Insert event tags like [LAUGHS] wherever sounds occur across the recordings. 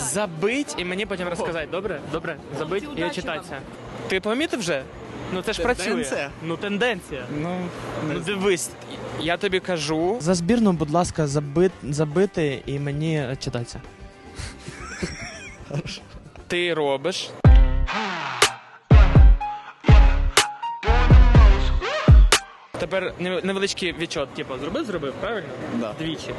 Забить і мені потім розказати. Добре? Добре? Забить і читатися. Ти помітив вже? Ну це ж працює. Тенденція? Ну тенденція. Ну, Ну дивись, я тобі кажу. За збірну, будь ласка, заби... забити і мені читатися. Ти робиш. Тепер невеличкий відчот, типу, зробив, зробив, правильно? Да. Двічі.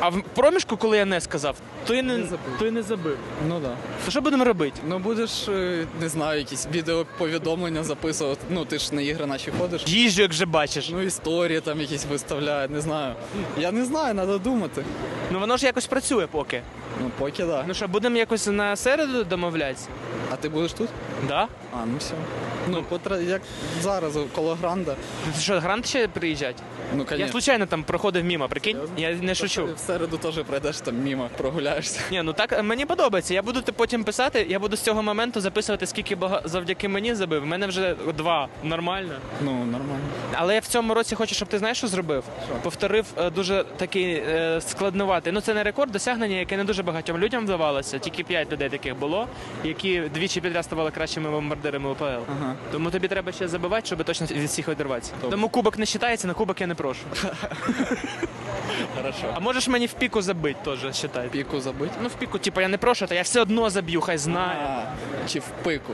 А в проміжку, коли я не сказав, то і не, Не забив. і не забив. ну да. То що будемо робити? Ну будеш, е, не знаю, якісь відеоповідомлення записувати. Ну ти ж на ігри наші ходиш. Їжджу, як же бачиш. Ну, історії там якісь виставляють, не знаю. Я не знаю, треба думати. Ну воно ж якось працює поки. Ну, поки да. Ну що, будемо якось на середу домовлятися? А ти будеш тут? Да? А, ну все. Ну, потра... як зараз коло гранда. Ти що, грант ще приїжджать? Ну, Я конечно. случайно там проходив мимо, прикинь? Я не шучу. В середу теж пройдеш там мимо, прогуляєшся. Ні, ну так мені подобається. Я буду ти потім писати, я буду з цього моменту записувати, скільки бага... завдяки мені забив. У мене вже два нормально. Ну, нормально. Але я в цьому році хочу, щоб ти знаєш, що зробив? Повторив е, дуже такий е, складнуватий. Ну це не рекорд, досягнення, яке не дуже багатьом людям вдавалося. Тільки п'ять людей таких було, які двічі підряд ставали кращими бомбардирами УПЛ. Ага. Тому тобі треба ще забивати, щоб точно від всіх відірватися. Тому кубок не вважається, на кубок я не прошу. [LAUGHS] Хорошо. А можеш мені в піку забити теж, в Піку забить? Ну в піку, типу, я не прошу, то я все одно заб'ю, хай знає. А, чи в пику.